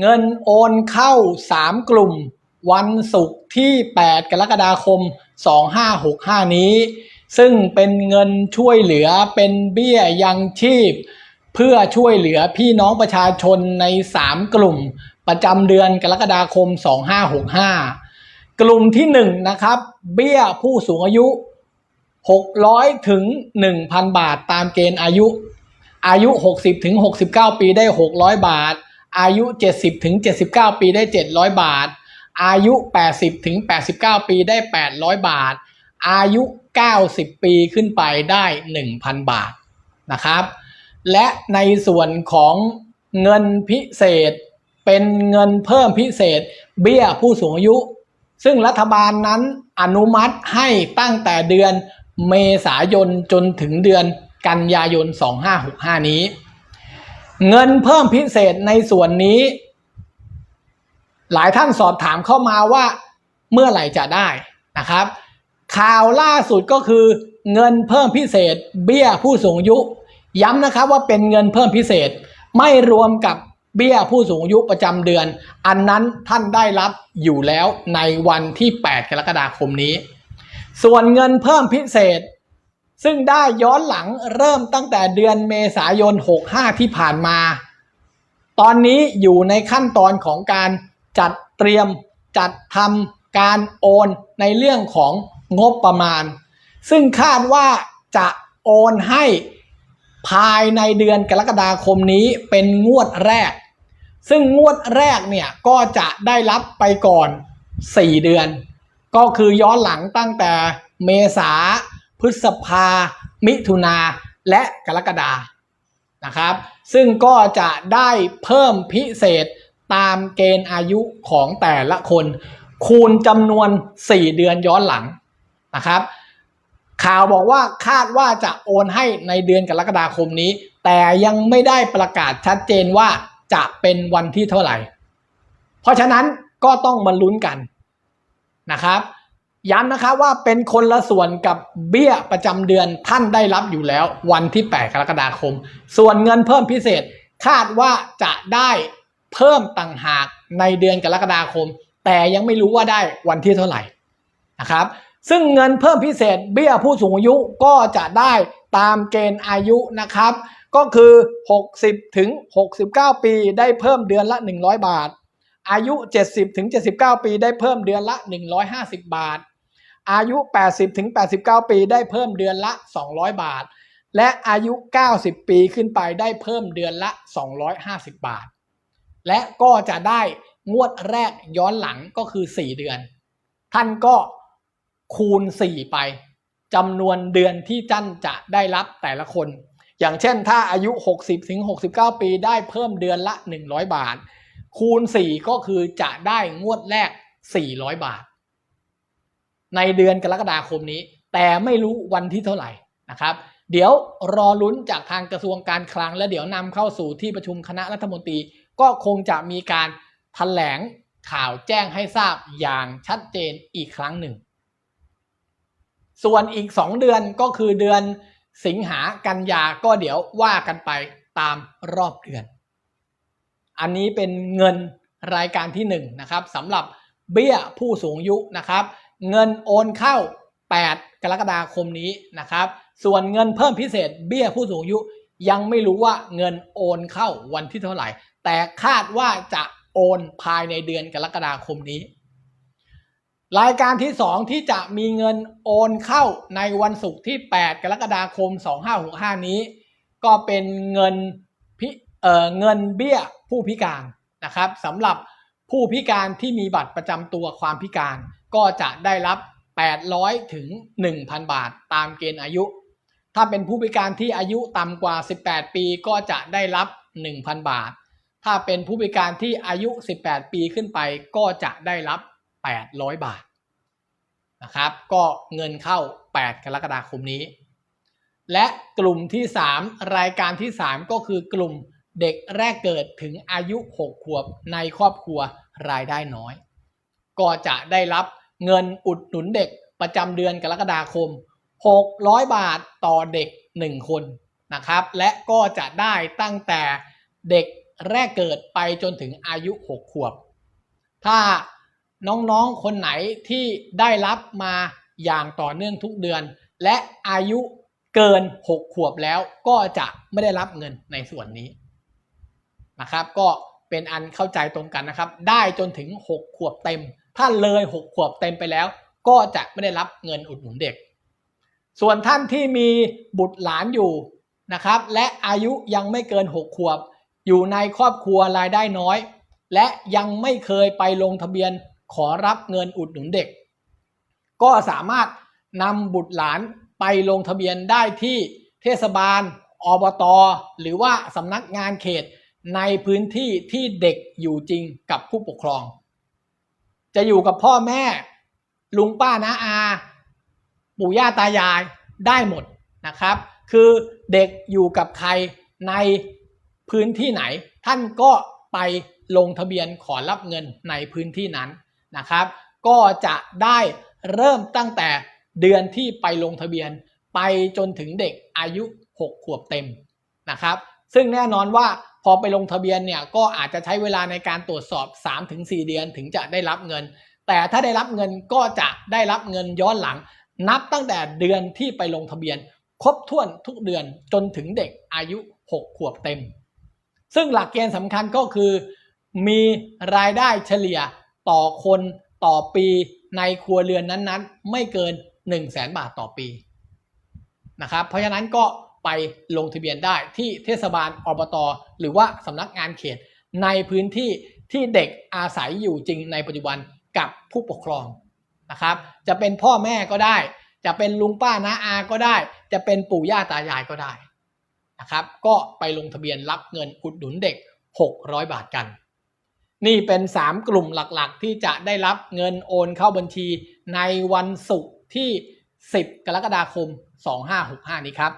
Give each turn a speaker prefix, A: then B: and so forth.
A: เงินโอนเข้า 3 กลุ่ม วันศุกร์ที่ 8 กรกฎาคม 2565 นี้ ซึ่งเป็นเงินช่วยเหลือเป็นเบี้ยยังชีพ เพื่อช่วยเหลือพี่น้องประชาชนใน 3 กลุ่ม ประจำเดือนกรกฎาคม 2565 กลุ่มที่ 1 นะครับ เบี้ยผู้สูงอายุ 600 ถึง 1,000 บาทตามเกณฑ์อายุ อายุ 60 ถึง 69 ปีได้ 600 บาท อายุ 70ถึง79 ปีได้ 700 บาท อายุ 80ถึง89 ปีได้ 800 บาท อายุ 90 ปีขึ้นไปได้ 1,000 บาทนะครับ และในส่วนของเงินพิเศษเป็นเงินเพิ่มพิเศษ เบี้ยผู้สูงอายุ ซึ่งรัฐบาลนั้นอนุมัติให้ตั้งแต่เดือนเมษายนจนถึงเดือนกันยายน 2565 นี้ เงินเพิ่มพิเศษในส่วนนี้ หลายท่านสอบถามเข้ามาว่าเมื่อไหร่จะได้นะครับ ข่าวล่าสุดก็คือเงินเพิ่มพิเศษ เบี้ยผู้สูงอายุ ย้ำนะครับว่าเป็นเงินเพิ่มพิเศษ ไม่รวมกับเบี้ยผู้สูงอายุประจำเดือน อันนั้นท่านได้รับอยู่แล้วในวันที่ 8 กรกฎาคมนี้ ส่วนเงินเพิ่มพิเศษ ซึ่งได้ย้อนหลังเริ่มตั้งแต่เดือนเมษายน 65 ที่ผ่านมา ตอนนี้อยู่ในขั้นตอนของการจัดเตรียมจัดทำการโอนในเรื่องของงบประมาณ ซึ่งคาดว่าจะโอนให้ภายในเดือนกรกฎาคมนี้เป็นงวดแรก ซึ่งงวดแรกเนี่ยก็จะได้รับไปก่อน 4 เดือน ก็คือย้อนหลังตั้งแต่เมษา พฤษภา มิถุนาและกรกฎานะครับ ซึ่งก็จะได้เพิ่มพิเศษตามเกณฑ์อายุของแต่ละคน คูณจำนวน 4 เดือนย้อนหลังนะครับ ข่าวบอกว่าคาดว่าจะโอนให้ในเดือนกรกฎาคมนี้ แต่ยังไม่ได้ประกาศชัดเจนว่าจะเป็นวันที่เท่าไหร่ เพราะฉะนั้นก็ต้องมาลุ้นกันนะครับ ย้ำนะครับว่าเป็นคนละส่วนกับเบี้ยประจำเดือนท่านได้รับอยู่แล้ววันที่ 8 กรกฎาคม ส่วนเงินเพิ่มพิเศษคาดว่าจะได้เพิ่มต่างหากในเดือนกรกฎาคม แต่ยังไม่รู้ว่าได้วันที่เท่าไหร่นะครับซึ่งเงินเพิ่มพิเศษเบี้ยผู้สูงอายุก็จะได้ตามเกณฑ์อายุนะครับ ก็คือ 60 ถึง 69 ปีได้เพิ่มเดือนละ 100 บาท อายุ 70 ถึง 79 ปีได้เพิ่มเดือนละ 150 บาท อายุ 80ถึง89 ปีได้เพิ่มเดือนละ 200 บาท และอายุ 90 ปีขึ้นไปได้เพิ่มเดือนละ 250 บาท และก็จะได้งวดแรกย้อนหลังก็คือ 4 เดือน ท่านก็คูณ 4 ไปจำนวนเดือนที่ท่านจะได้รับแต่ละคน อย่างเช่นถ้าอายุ 60ถึง69 ปีได้เพิ่มเดือนละ 100 บาท คูณ 4 ก็คือจะได้งวดแรก 400 บาท ในเดือนกรกฎาคมนี้ แต่ไม่รู้วันที่เท่าไหร่นะครับ เดี๋ยวรอลุ้นจากทางกระทรวงการคลัง และเดี๋ยวนำเข้าสู่ที่ประชุมคณะรัฐมนตรี ก็คงจะมีการแถลงข่าวแจ้งให้ทราบอย่างชัดเจนอีกครั้งหนึ่ง ส่วนอีก 2 เดือนก็คือเดือนสิงหากันยาก็เดี๋ยวว่ากันไปตามรอบเดือน อันนี้เป็นเงินรายการที่1นนะครับสำหรับเบี้ยผู้สูงอายุนะครับ เงินโอนเข้า 8 กรกฎาคมนี้นะครับ ส่วนเงินเพิ่มพิเศษเบี้ยผู้สูงอายุยังไม่รู้ว่าเงินโอนเข้าวันที่เท่าไหร่ แต่คาดว่าจะโอนภายในเดือนกรกฎาคมนี้ รายการที่ 2 ที่จะมีเงินโอนเข้าในวันศุกร์ที่ 8 กรกฎาคม 2565 นี้ ก็เป็นเงินพิเอ่อเงินเบี้ยผู้พิการนะครับสำหรับผู้พิการที่มีบัตรประจำตัวความพิการ ก็จะได้รับ 800 ถึง 1,000 บาทตามเกณฑ์อายุ ถ้าเป็นผู้พิการที่อายุต่ำกว่า 18 ปีก็จะได้รับ 1,000 บาท ถ้าเป็นผู้พิการที่อายุ 18 ปีขึ้นไปก็จะได้รับ 800 บาทนะครับ ก็เงินเข้า 8 กรกฎาคมนี้ และกลุ่มที่ 3 รายการที่ 3 ก็คือกลุ่มเด็กแรกเกิดถึงอายุ 6 ขวบในครอบครัวรายได้น้อย ก็จะได้รับ เงินอุดหนุนเด็กประจำเดือนกรกฎาคม 600 บาทต่อเด็ก 1 คนนะครับ และก็จะได้ตั้งแต่เด็กแรกเกิดไปจนถึงอายุ 6 ขวบ ถ้าน้องๆ คนไหนที่ได้รับมาอย่างต่อเนื่องทุกเดือน และอายุเกิน 6 ขวบแล้วก็จะไม่ได้รับเงินในส่วนนี้นะครับ ก็เป็นอันเข้าใจตรงกันนะครับ ได้จนถึง 6 ขวบเต็ม ถ้าเลย6ขวบเต็มไปแล้ว ก็จะไม่ได้รับเงินอุดหนุนเด็ก ส่วนท่านที่มีบุตรหลานอยู่นะครับ และอายุยังไม่เกิน6ขวบ อยู่ในครอบครัวรายได้น้อย และยังไม่เคยไปลงทะเบียนขอรับเงินอุดหนุนเด็ก ก็สามารถนำบุตรหลานไปลงทะเบียนได้ที่เทศบาล อบต หรือว่าสำนักงานเขตในพื้นที่ที่เด็กอยู่จริงกับผู้ปกครอง จะอยู่กับพ่อแม่ ลุงป้าน้าอา ปู่ย่าตายายได้หมดนะครับ คือเด็กอยู่กับใครในพื้นที่ไหน ท่านก็ไปลงทะเบียนขอรับเงินในพื้นที่นั้นนะครับ ก็จะได้เริ่มตั้งแต่เดือนที่ไปลงทะเบียนไปจนถึงเด็กอายุ 6 ขวบเต็มนะครับ ซึ่งแน่นอนว่า พอไปลงทะเบียนเนี่ยก็อาจจะใช้เวลาในการตรวจสอบ 3-4 เดือนถึงจะได้รับเงิน แต่ถ้าได้รับเงินก็จะได้รับเงินย้อนหลัง นับตั้งแต่เดือนที่ไปลงทะเบียน ครบถ้วนทุกเดือนจนถึงเด็กอายุ 6 ขวบเต็ม ซึ่งหลักเกณฑ์สำคัญก็คือ มีรายได้เฉลี่ยต่อคนต่อปีในครัวเรือนนั้นๆ ไม่เกิน 1 0 0 0 0แสนบาทต่อปีนะครับเพราะฉะนั้นก็ ไปลงทะเบียนได้ที่เทศบาลอบตหรือว่าสำนักงานเขต ในพื้นที่ที่เด็กอาศัยอยู่จริงในปัจจุบันกับผู้ปกครองนะครับ จะเป็นพ่อแม่ก็ได้ จะเป็นลุงป้าน้าอาก็ได้ จะเป็นปู่ย่าตายายก็ได้นะครับ ก็ไปลงทะเบียนรับเงินอุดหนุนเด็ก 600 บาทกัน นี่เป็น 3 กลุ่มหลักๆ ที่จะได้รับเงินโอนเข้าบัญชีในวันศุกร์ที่ 10 กรกฎาคม 2565 นี้ครับ